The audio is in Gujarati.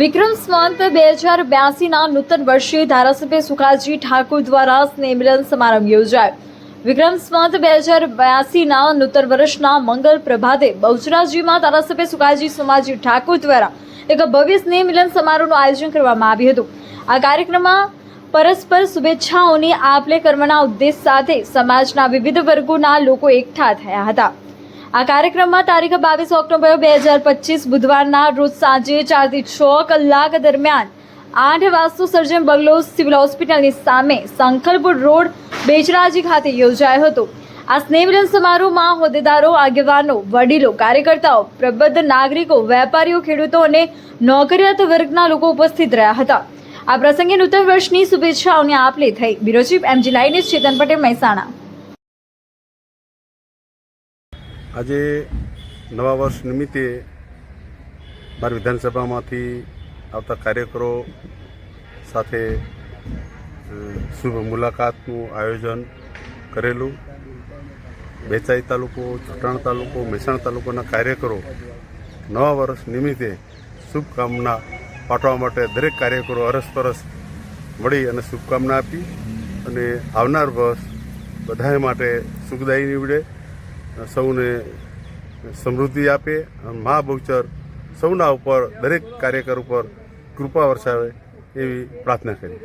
વિક્રમ સ્વાંત બે હજાર બ્યાસીના નૂતન વર્ષે ધારાસભ્ય સુખાજી ઠાકુર દ્વારા સ્નેહમિલન સમારંભ યોજાયો. વિક્રમ સ્વાંત બે હજાર બ્યાસીના નૂતન વર્ષના મંગલ પ્રભાતે બહુચરાજીમાં ધારાસભ્ય સુખાજી સોમાજી ઠાકુર દ્વારા એક ભવ્ય સ્નેહ મિલન સમારોહનું આયોજન કરવામાં આવ્યું હતું. આ કાર્યક્રમમાં પરસ્પર શુભેચ્છાઓની આપલે કર્મના ઉદ્દેશ સાથે સમાજના વિવિધ વર્ગોના લોકો એકઠા થયા હતા. આ કાર્યક્રમમાં તારીખ બાવીસ ઓક્ટોબર બે હજાર પચીસ બુધવારના રોજ સાંજે ચારથી છ કલાક દરમિયાન આઠ વાસ્તુ સર્જન બંગલો સિવિલ હોસ્પિટલની સામે સંખલપુર રોડ, બેચરાજી ખાતે યોજાયો હતો. આ સ્નેહમિલન સમારોહમાં હોદ્દેદારો, આગેવાનો, વડીલો, કાર્યકર્તાઓ પ્રબદ્ધ નાગરિકો, વેપારીઓ, ખેડૂતો અને નોકરિયાત વર્ગના લોકો ઉપસ્થિત રહ્યા હતા. આ પ્રસંગે નૂતન વર્ષની શુભેચ્છાઓની આપલે થઈ. બ્યુરો ચીફ એમજી લાઇનેસ ચેતન પટેલ મહેસાણા. આજે નવા વર્ષ નિમિત્તે મારી વિધાનસભામાંથી આવતા કાર્યકરો સાથે શુભ મુલાકાતનું આયોજન કરેલું. બેચાઈ તાલુકો, ચોટાણ તાલુકો, મહેસાણા તાલુકાના કાર્યકરો નવા વર્ષ નિમિત્તે શુભકામના પાઠવા માટે દરેક કાર્યકરો અરસપરસ મળી અને શુભકામના આપી અને આવનાર વર્ષ બધાએ માટે સુખદાયી નીવડે. સૌને સમૃદ્ધિ આપે મા બહુચર સૌના ઉપર, દરેક કાર્યકર ઉપર કૃપા વરસાવે એવી પ્રાર્થના કરી